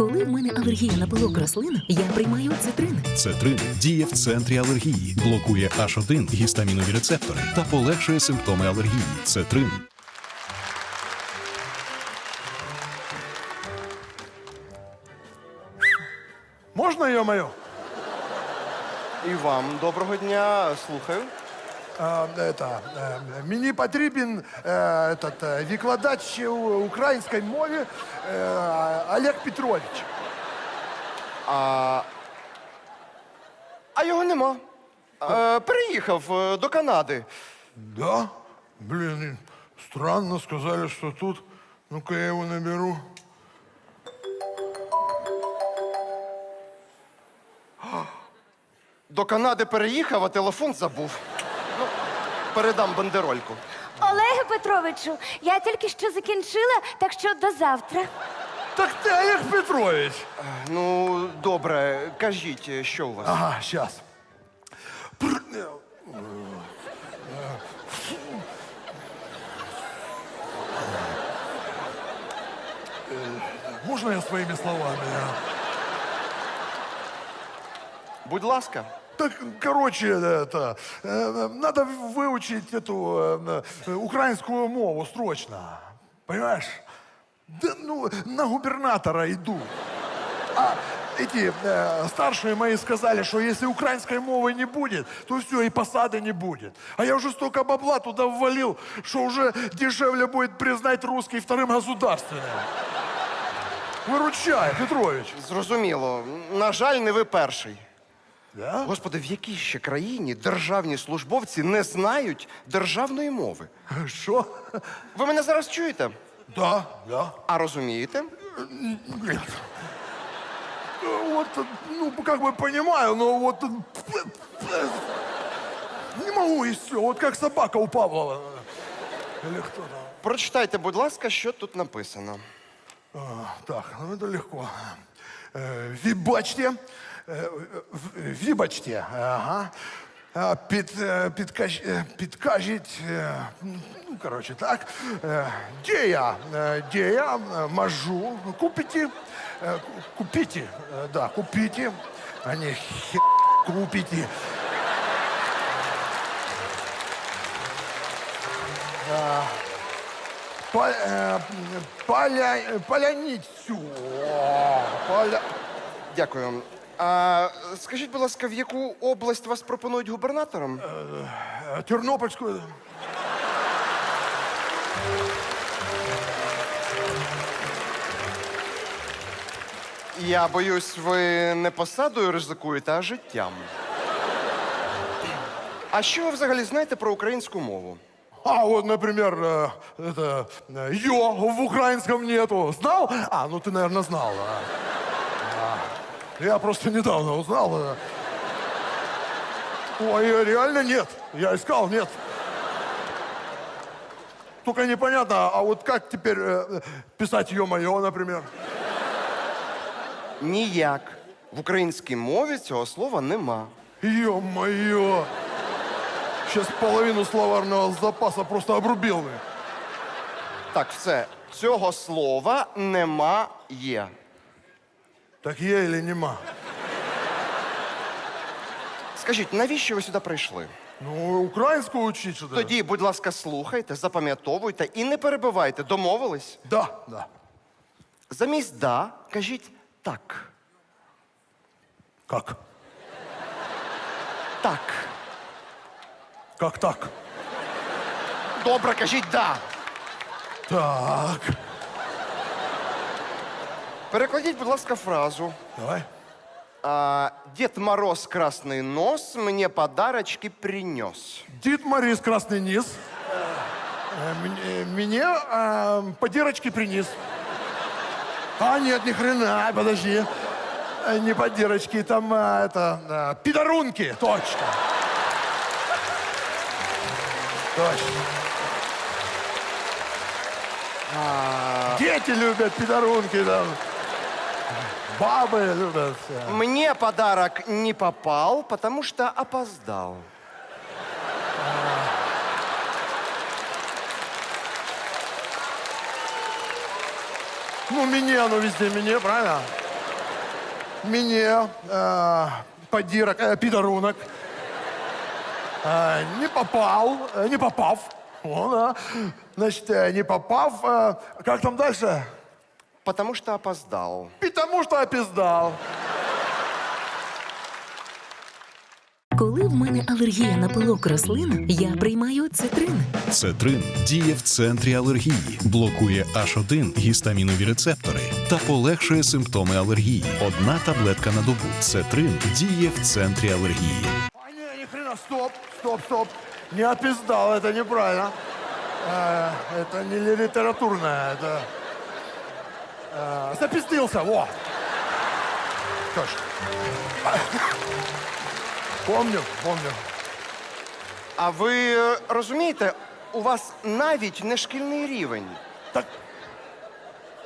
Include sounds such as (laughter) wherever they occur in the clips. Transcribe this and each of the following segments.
Коли в мене алергія на пилок рослин, я приймаю цитрин. Цетрин діє в центрі алергії, блокує H1 гістамінові рецептори та полегшує симптоми алергії. Цетрин. Можна, ё-моё? І вам доброго дня, слухаю. Это, е, мені потрібен е, этот, е, викладач у- мови е, Олег Петрович. А, а його нема. Е, переїхав е, до Канади. Да? Блин, странно сказали, что тут. Ну-ка я его наберу. До Канади переїхав, а телефон забув. Ну, передам бандерольку. Олеге Петровичу, я тільки що закінчила, так що до завтра. Так ты Олег Петрович. Ну, добре, кажіть, що у вас? Ага, сейчас. Можно я своими словами? а? Будь ласка. Так, короче, это, э, надо выучить эту э, украинскую мову срочно. Понимаешь? Да, ну, на губернатора иду. А эти э, старшие мои сказали, что если украинской мовы не будет, то все, и посады не будет. А я уже столько бабла туда ввалил, что уже дешевле будет признать русский вторым государственным. Выручай, Петрович. Зрозуміло. На жаль, не ви перший. Да? Господи, в якій ще країні державні службовці не знають державної мови? Что? Ви мене зараз чуєте? Да, да. А розумієте? Нет. Вот, ну, как бы понимаю, но вот... Не могу и все. Вот как собака у Павлова. Или кто там. Прочитайте, будь ласка, що тут написано. А, так, ну это легко. Э, Вибачте. в- Вибачте. Ага. Під, е, підкаж, е, підкажіть, е, ну, короче, так, е, де я, е, де я е, можу е, купите, е, да, купите, а не хе, купите. Е, Поля, поляницю. Поля... Дякую. А скажіть, будь ласка, в яку область вас пропонують губернатором? Е, Тернопільську. Я боюсь, ви не посадою ризикуєте, а життям. А що ви взагалі знаєте про українську мову? А вот, например, э, это э, ё в украинском нету. Знал? А, ну ты, наверное, знал. а. А, Я просто недавно узнал. э. Ой, э, реально нет. Я искал, нет. Только непонятно, а вот как теперь э, писать ё-моё, например? Ніяк. В українській мові цього слова нема. Ё-моё! Сейчас половину словарного запаса просто обрубил бы. Так, все. Цього слова немає. Так є или нема? Скажіть, навіщо ви сюди прийшли? Ну, українську учить сюди. Тоді, будь ласка, слухайте, запам'ятовуйте і не перебивайте. Домовились? Да, да. Замість да, кажіть так. Как? Так. Как так? Добре, кажіть да. Так. Перекладіть, будь ласка, фразу. Давай. А, Дед Мороз красный нос мне подарочки принес. Дід Морис Красный Низ э, мне- мне э, подирочки принес. А, нет, ни хрена, подожди. Э, Не подирочки, там э, это, э, пидорунки, точно. Точно. Дети любят пидорунки, там. Бабы любят. всё. Мне подарок не попал, потому что опоздал. Ну, мне, оно везде мне, правильно? мне э, подирок, э, пидорунок э, не попал, э, не попав. О, да. Значит, э, не попав. э, как там дальше? Потому что опоздал. Потому что опиздал. Коли в мене алергія на пилок рослин, я приймаю цитрин. Цетрин діє в центрі алергії, блокує H1 гістамінові рецептори та полегшує симптоми алергії. Одна таблетка на добу. Цетрин діє в центрі алергії. А не, ни хрена, стоп, стоп, стоп. Не опиздал, это неправильно. Э, это не литературное, это... э, запиздился, во. Точно. Помню, помню. А ви е, розумієте, у вас навіть не шкільний рівень. Так,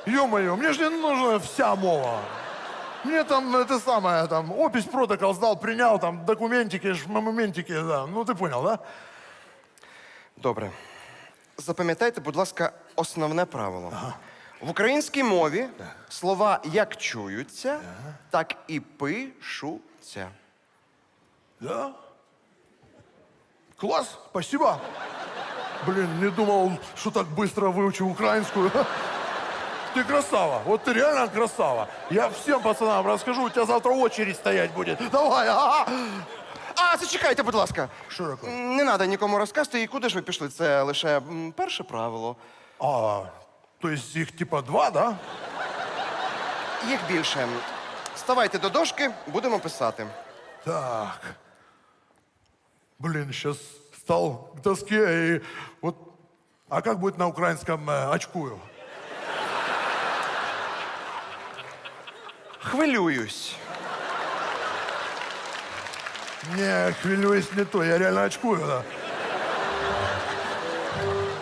ё-моё, мне же не нужна вся мова. Мне там это самое, там, опись протокол сдал, принял, там, документики, ж, моментики, да. Ну, ты понял, да? Добре. Запам'ятайте, будь ласка, основне правило. В українській мові слова як чуються, так і пишуться. Да? Класс, спасибо. Блин, не думал, что так быстро выучу украинскую. (laughs) Ты красава, вот ты реально красава. Я всем пацанам расскажу, у тебя завтра очередь стоять будет. Давай, ага. А, зачекайте, будь ласка. Що таке? Не треба нікому розказувати, і куди ж ви пішли? Це лише м, перше правило. А, то есть их типа два, да? Їх більше. Ставайте до дошки, будемо писати. Так. Блин, сейчас стал к доске и вот... А как будет на украинском э, очкую? Хвилююсь. Не, хвилююсь не то, я реально очкую, да.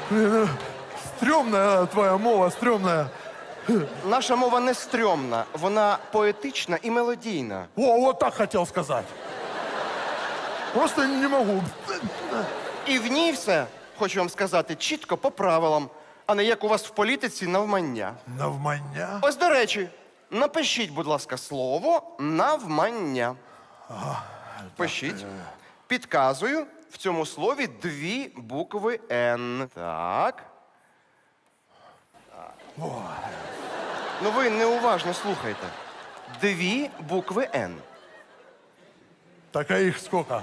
Блин, э, Стрёмная твоя мова, стрёмная. Наша мова не стрьомна, вона поетична і мелодійна. О, вот так хотел сказать. Просто не могу. І в ній все, хочу вам сказати, чітко по правилам, а не як у вас в політиці навмання. Навмання. Ось до речі, напишіть, будь ласка, слово навмання. Пишіть. Підказую, в цьому слові дві букви Н. Так. Ну ви неуважно слухайте. Дві букви Н. Так а их сколько?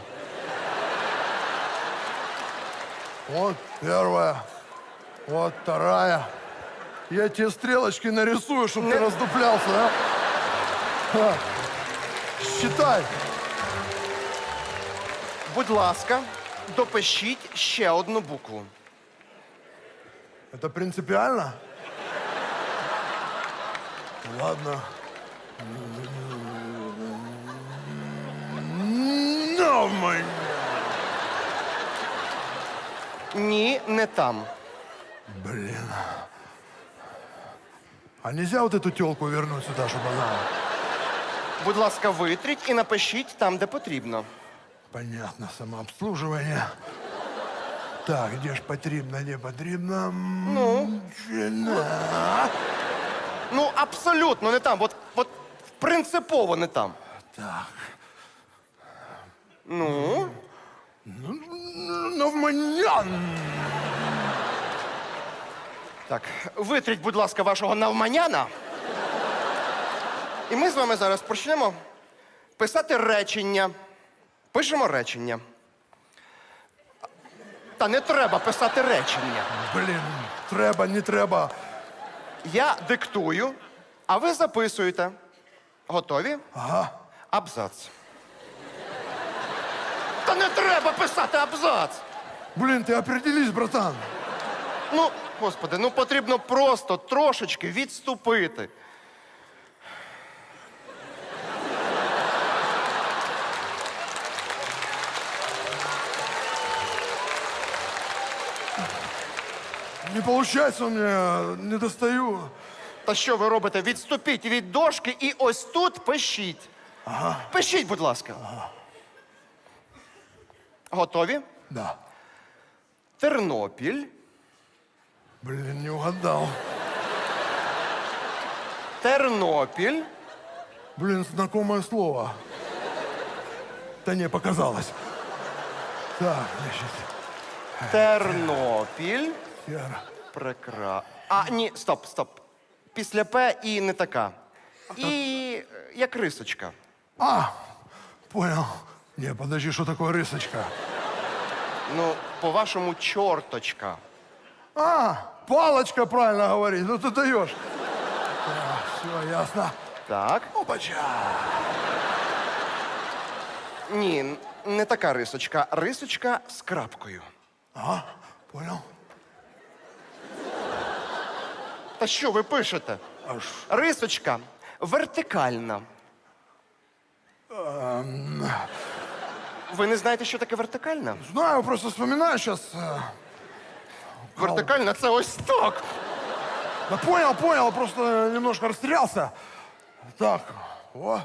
Вот первая, вот вторая. Я тебе стрелочки нарисую, чтобы ты раздуплялся, а? А. Считай. Будь ласка, допишіть ще одну букву. Это принципиально? Ладно. Навмання. Ні, не там. Блин. А нельзя вот эту телку вернуть сюда, чтобы она... Будь ласка, витріть і напишіть там, де потрібно. Понятно, самообслуживание. Так, где ж потрібно, не потрібно? Ну? Ну, абсолютно не там. От, от принципово не там. Так. Ну, Навманян. так, витріть, будь ласка, вашого навманяна. І ми з вами зараз почнемо писати речення. Пишемо речення. Та не треба писати речення. Блін, треба, не треба. Я диктую, а ви записуєте. Готові? Ага. Абзац. Та не треба писати абзац. Блін, ти определись, братан. Ну, господи, ну потрібно просто трошечки відступити. Не получается у меня, не достаю. Та що ви робите? Відступіть від дошки і ось тут пишіть. Пишіть, будь ласка. Готові? Да. Тернопіль. Блін, не угадал. Тернопіль. Блин, знакомое слово. Да не, показалось. Так, значит, Тернопіль. Тера. Прекра. А, ні, стоп, стоп. Після П і не така. І як рисочка. А, понял. Не, подожди, что такое рысочка? Ну, по-вашому, чорточка. А, палочка правильно говорит. Ну ты даешь. все, ясно. Так. Опача. Ні, не така рисочка. Рисочка з крапкою. Ага, понял. Та що ви пишете? Аж Рисочка вертикальна. Ви не знаєте, що таке вертикальна? знаю, просто вспоминаю сейчас. Вертикальна це ось так. Да понял, понял, просто немножко растерялся. Так, о,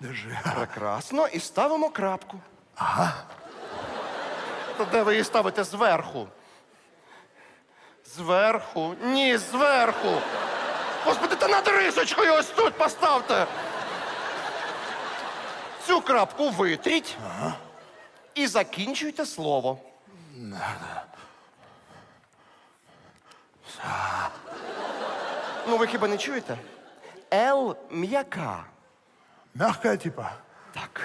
держи. Прекрасно. І ставимо крапку. Ага. То де ви її ставите зверху? Зверху? Ні, зверху. Господи, та над рисочкою ось тут поставте. Цю крапку витріть і закінчуйте слово. Ну, ви хіба не чуєте? Л м'яка. Мягкая типа. Так.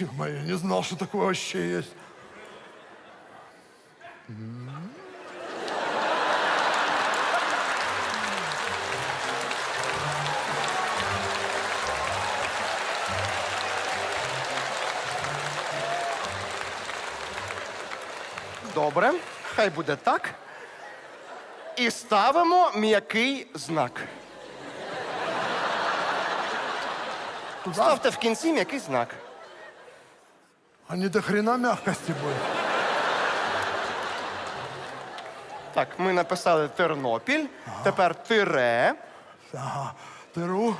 Ё-моё, не знал, что такое вообще есть. Добре, хай буде так. І ставимо м'який знак. Ставте в кінці м'який знак. А не до хрена мягкости будет. Так, ми написали Тернопіль, тепер тире. Ага, тыру.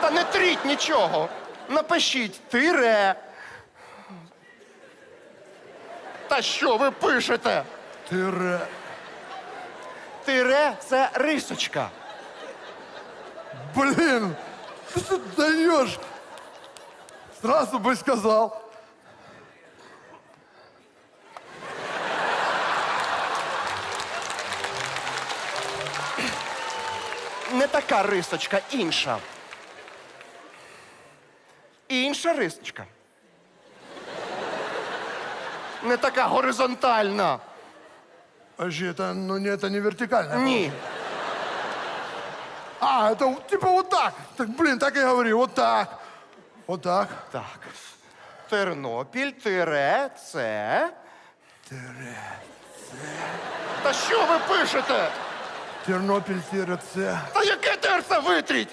Та не тріть нічого. Напишіть тире. Та що ви пишете? Тыре. Тире це рисочка. Блин, ты что даешь? Сразу бы сказал. Не така рисочка, інша. Інша рисочка. Не така горизонтальна. Вообще, это, ну, не, это не вертикально. Ні. А, это вот типа вот так. Так, блин, так и говори, вот так. Вот так. Так. Тернопіль, тире, це. Тире. Та що ви пишете? Тернопіль, тире, С. Та яке терце витріть?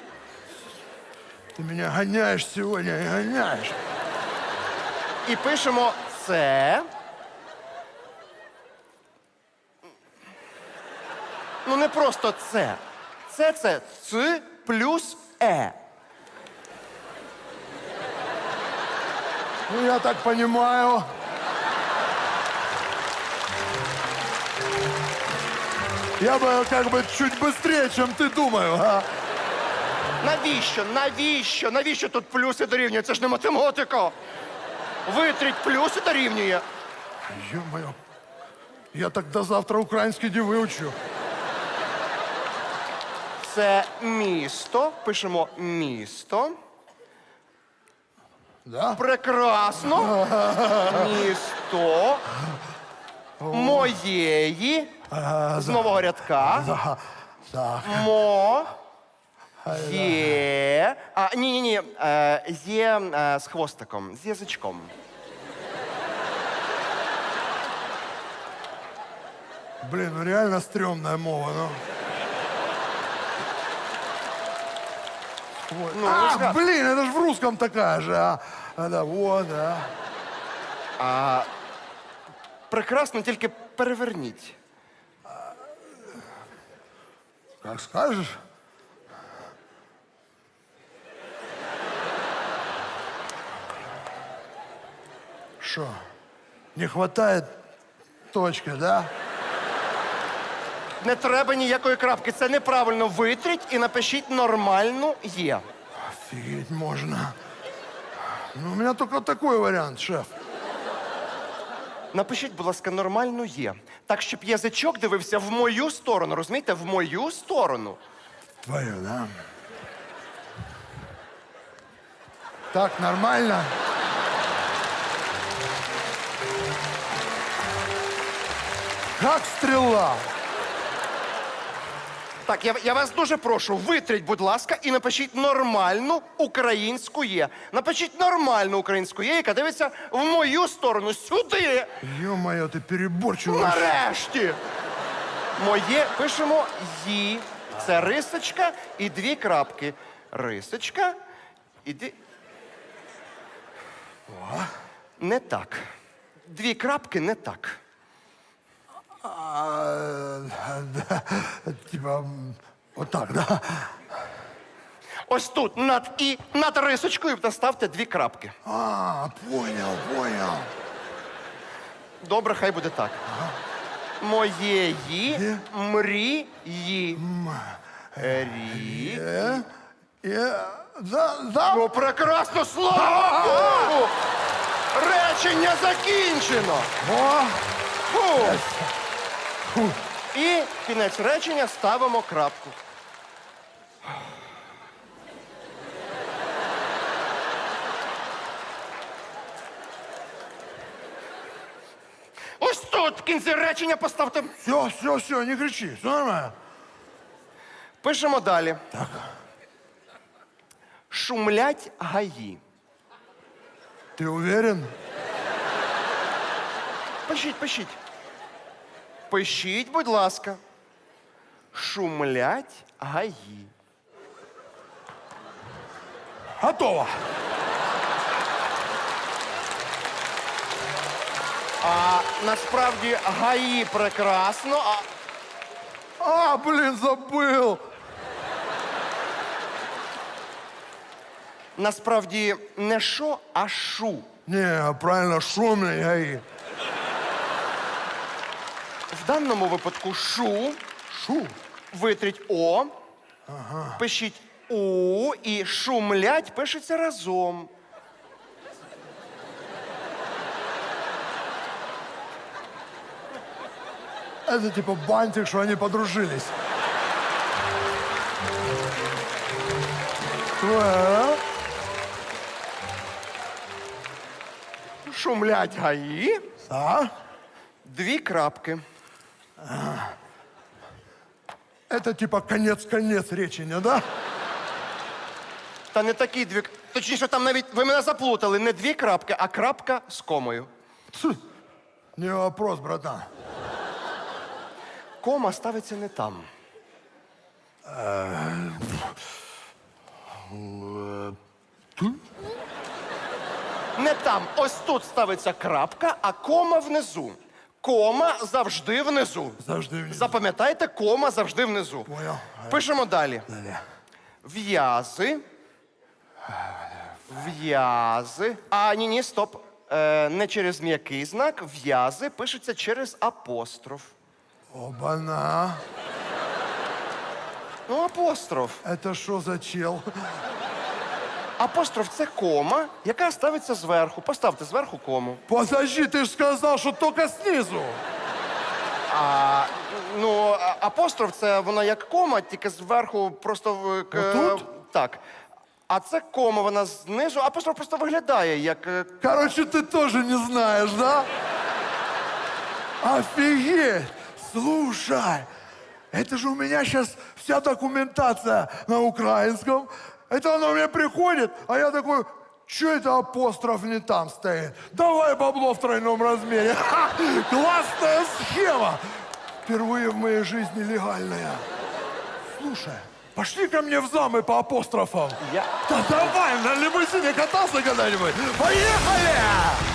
Ты меня гоняешь сегодня, и гоняешь. І пишемо це. Ну не просто це. Це це ц плюс е. Ну, я так понимаю. Я бы как бы чуть быстрее, чем ты думаю, а? Навіщо? Навіщо? Навіщо тут плюси дорівнює? Це ж не математика. Витріть плюси дорівнює. Ё-моё. Я тогда завтра украинский не выучу. Це місто. Пишемо місто. Да? Прекрасно. (laughs) Місто моєї з нового рядка. Да. Так. Мо. Є. А, ні, ні, ні. Е, є е, з хвостиком, з язичком. Блин, ну реально стрёмная мова, ну. Ой. Ну, а, зга- блин, это же в русском такая же, а. А, да, вот, да. Прекрасно, тільки переверніть. Как скажешь. Что? Не хватает точки, да? Не треба ніякої крапки. Це неправильно. Витріть і напишіть нормальну є. Офигеть можно. Ну, у меня только такой вариант, шеф. Напишіть, будь ласка, нормальну є. Так, щоб язичок дивився в мою сторону, розумієте? В мою сторону. Твою, да? Так, нормально? Как стрела. Так, я, я вас дуже прошу, витріть, будь ласка, і напишіть нормальну українську є. Напишіть нормальну українську є, яка дивиться в мою сторону, сюди. Ё-моё, ты переборчивый. Нарешті. Моє пишемо «ї». Це рисочка і дві крапки. Рисочка і дві. Не так. Дві крапки не так. А, да, (laughs) типа, м, так, да? Ось тут над і над рисочкою поставте дві крапки. А, понял, понял. Добре, хай буде так. Моєї мрії. Рі. Да, да. Ну, прекрасно, слава Богу! Речення закінчено. О, Фу. І кінець речення ставимо крапку. Ось тут в кінці речення поставте. все, все, все, не кричи, все нормально. Пишемо далі. Так. Шумлять гаї. Ты уверен? Пишіть, пишіть. Пишіть, будь ласка. Шумлять гаї. Готово. А насправді гаї прекрасно, а А, блин, забыл. насправді не шо, а шу. Не, правильно, шумный гаи. В даному випадку шу, Шу. витріть О, пишіть У і шумлять пишеться разом. Это типа бантик, что они подружились. Шумлять гаї. А? Дві крапки. Это типа конец-конец речения, да? Та не такі дві. Точніше, там навіть ви мене заплутали. Не дві крапки, а крапка з комою. Не вопрос, братан. Кома ставиться не там. Не там. Ось тут ставиться крапка, а кома внизу. Кома завжди внизу. Завжди внизу. Запам'ятайте, кома завжди внизу. Понял. Пишемо далі. В'язи. В'язи. А, ні, ні, стоп. Е, не через м'який знак. В'язи пишеться через апостроф. Оба-на. Ну, апостроф. Это что за чел? Апостроф це кома, яка ставиться зверху. Поставте зверху кому. Подожди, ты же сказал, что только снизу. А, ну, а- апостроф це вона як кома, тільки зверху просто в к- Отут? так. А це кома, вона знизу. Апостроф просто виглядає як. е, Короче, ты тоже не знаешь, да? Офигеть! Слушай, это же у меня сейчас вся документация на украинском. Это оно мне приходит, а я такой, что это апостроф не там стоит? Давай бабло в тройном размере. (laughs) Классная схема! Впервые в моей жизни легальная. Слушай, пошли ко мне в замы по апострофам. Я... Да давай, на лимузине катался когда-нибудь. Поехали!